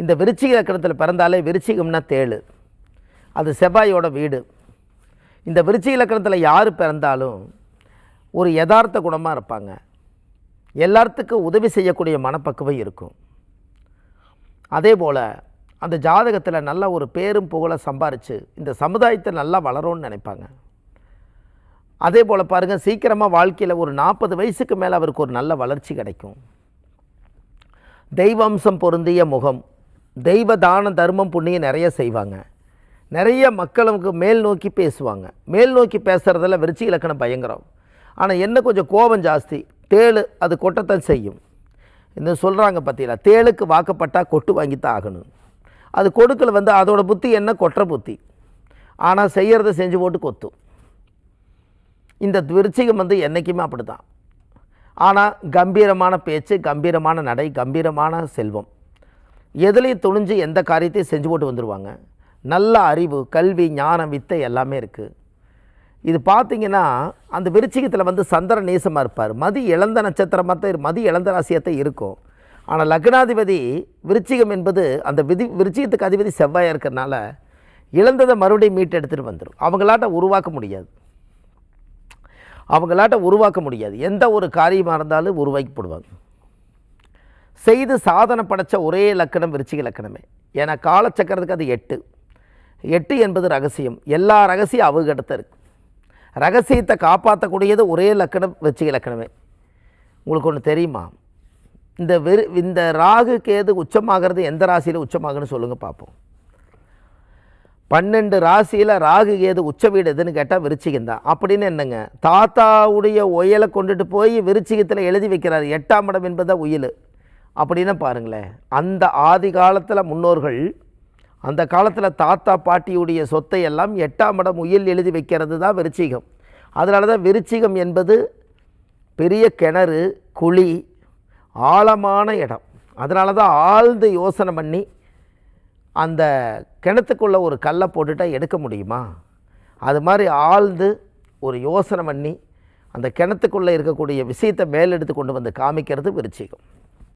இந்த விருச்சிக லக்கணத்தில் பிறந்தாலே விருச்சிகம்னா தேழு அது செவ்வாயோட வீடு. இந்த விருச்சிக லக்கணத்தில் யார் பிறந்தாலும் ஒரு யதார்த்த குணமாக இருப்பாங்க. எல்லாத்துக்கும் உதவி செய்யக்கூடிய மனப்பக்குவம் இருக்கும். அதே போல் அந்த ஜாதகத்தில் நல்ல ஒரு பேரும் புகழை சம்பாரித்து இந்த சமுதாயத்தை நல்லா வளரும்னு நினைப்பாங்க. அதே போல் பாருங்கள் சீக்கிரமாக வாழ்க்கையில் ஒரு நாற்பது வயசுக்கு மேலே அவருக்கு ஒரு நல்ல வளர்ச்சி கிடைக்கும். தெய்வம்சம் பொருந்திய முகம். தெய்வ தான தர்மம் புண்ணியம் நிறைய செய்வாங்க. நிறைய மக்களுக்கு மேல் நோக்கி பேசுவாங்க. மேல் நோக்கி பேசுகிறதில் விருச்சி இலக்கணம் பயங்கரம். ஆனால் என்ன கொஞ்சம் கோபம் ஜாஸ்தி. தேள் அது கொட்டத்தான் செய்யும். இந்த சொல்கிறாங்க பார்த்தீங்களா தேளுக்கு வாக்கப்பட்டால் கொட்டு வாங்கித்தான் ஆகணும். அது கொடுக்கல வந்து அதோட புத்தி என்ன? கொட்டுற புத்தி. ஆனால் செய்கிறத செஞ்சு போட்டு கொத்தும் இந்த விருச்சிகம் வந்து என்றைக்குமே அப்படி தான் ஆனால் கம்பீரமான பேச்சு கம்பீரமான நடை கம்பீரமான செல்வம். எதுலேயும் துணிஞ்சு எந்த காரியத்தையும் செஞ்சு போட்டு வந்துடுவாங்க நல்ல அறிவு கல்வி ஞானம் வித்தை எல்லாமே இருக்குது இது பார்த்திங்கன்னா அந்த விருச்சிகத்தில் வந்து சந்திர நேசமாக இருப்பார். மதி இழந்த நட்சத்திரமாக தான் மதி இழந்த ராசியத்தை இருக்கும். ஆனால் லக்னாதிபதி விருச்சிகம் என்பது அந்த விதி விருச்சிகத்துக்கு அதிபதி செவ்வாயாக இருக்கிறனால இழந்ததை மறுபடியும் மீட்டு எடுத்துகிட்டு வந்துடும் அவங்களாட்ட உருவாக்க முடியாது. அவங்களாட்ட உருவாக்க முடியாது. எந்த ஒரு காரியமாக இருந்தாலும் உருவாக்கிப்படுவாங்க செய்து சாதனை படைச்ச ஒரே லக்கணம் விருச்சிக லக்கணமே. ஏன்னா காலச்சக்கரத்துக்கு அது எட்டு. எட்டு என்பது ரகசியம். எல்லா ரகசியம் அவகிட்ட இருக்கு. ரகசியத்தை காப்பாற்றக்கூடியது ஒரே லக்கணம் விருச்சிக லக்கணமே. உங்களுக்கு ஒன்று தெரியுமா? இந்த வெறு இந்த ராகு கேது உச்சமாகிறது எந்த ராசியில் உச்சமாகுன்னு சொல்லுங்கள் பார்ப்போம் பன்னெண்டு ராசியில் ராகு கேது உச்ச வீடு எதுன்னு கேட்டால் விருச்சிகம் தான். அப்படின்னு என்னங்க? தாத்தாவுடைய ஒயலை கொண்டுட்டு போய் விருச்சிகத்தில் எழுதி வைக்கிறார். எட்டாம் இடம் என்பதை உயில். அப்படின்னு பாருங்களேன். அந்த ஆதி காலத்தில் முன்னோர்கள் அந்த காலத்தில் தாத்தா பாட்டியுடைய சொத்தை எல்லாம் எட்டாம் இடம் உயில் எழுதி வைக்கிறது தான் விருச்சிகம். அதனால தான் விருச்சிகம் என்பது பெரிய கிணறு குழி ஆழமான இடம். அதனால தான் ஆழ்ந்து யோசனை பண்ணி அந்த கிணத்துக்குள்ளே ஒரு கல்லை போட்டுட்டால் எடுக்க முடியுமா? அது மாதிரி ஆழ்ந்து ஒரு யோசனை பண்ணி அந்த கிணத்துக்குள்ளே இருக்கக்கூடிய விஷயத்தை மேலெடுத்து கொண்டு வந்து காமிக்கிறது விருச்சிகம்.